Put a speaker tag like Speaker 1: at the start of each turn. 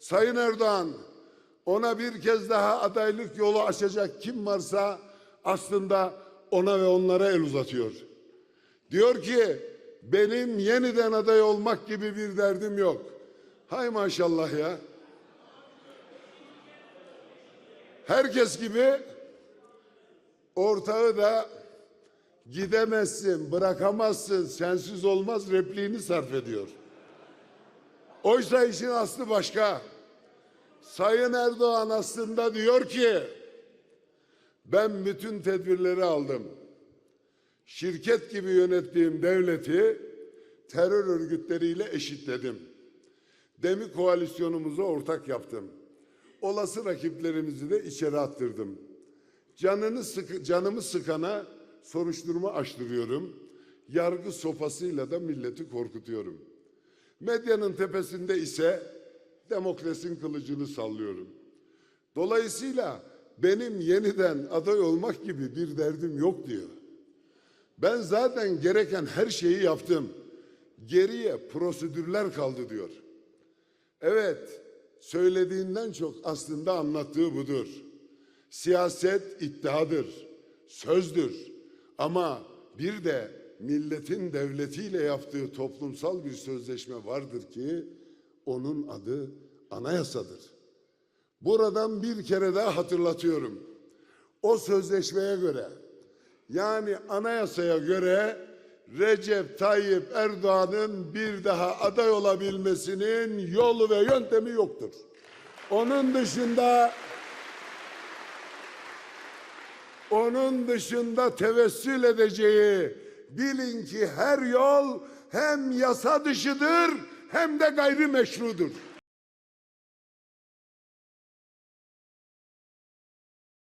Speaker 1: Sayın Erdoğan ona bir kez daha adaylık yolu açacak kim varsa aslında ona ve onlara el uzatıyor. Diyor ki benim yeniden aday olmak gibi bir derdim yok. Hay maşallah ya. Herkes gibi ortağı da gidemezsin, bırakamazsın, sensiz olmaz repliğini sarf ediyor. Oysa işin aslı başka. Sayın Erdoğan aslında diyor ki ben bütün tedbirleri aldım. Şirket gibi yönettiğim devleti terör örgütleriyle eşitledim. Demi koalisyonumuzu ortak yaptım. Olası rakiplerimizi de içeri attırdım. Canını sıkı, canımı sıkana soruşturma açtırıyorum. Yargı sopasıyla da milleti korkutuyorum. Medyanın tepesinde ise demokrasinin kılıcını sallıyorum. Dolayısıyla benim yeniden aday olmak gibi bir derdim yok diyor. Ben zaten gereken her şeyi yaptım. Geriye prosedürler kaldı diyor. Evet, söylediğinden çok aslında anlattığı budur. Siyaset iddiadır, sözdür. Ama bir de milletin devletiyle yaptığı toplumsal bir sözleşme vardır ki onun adı anayasadır. Buradan bir kere daha hatırlatıyorum. O sözleşmeye göre yani anayasaya göre Recep Tayyip Erdoğan'ın bir daha aday olabilmesinin yolu ve yöntemi yoktur. Onun dışında onun dışında tevessül edeceği bilin ki her yol hem yasa dışıdır hem de gayrimeşrudur.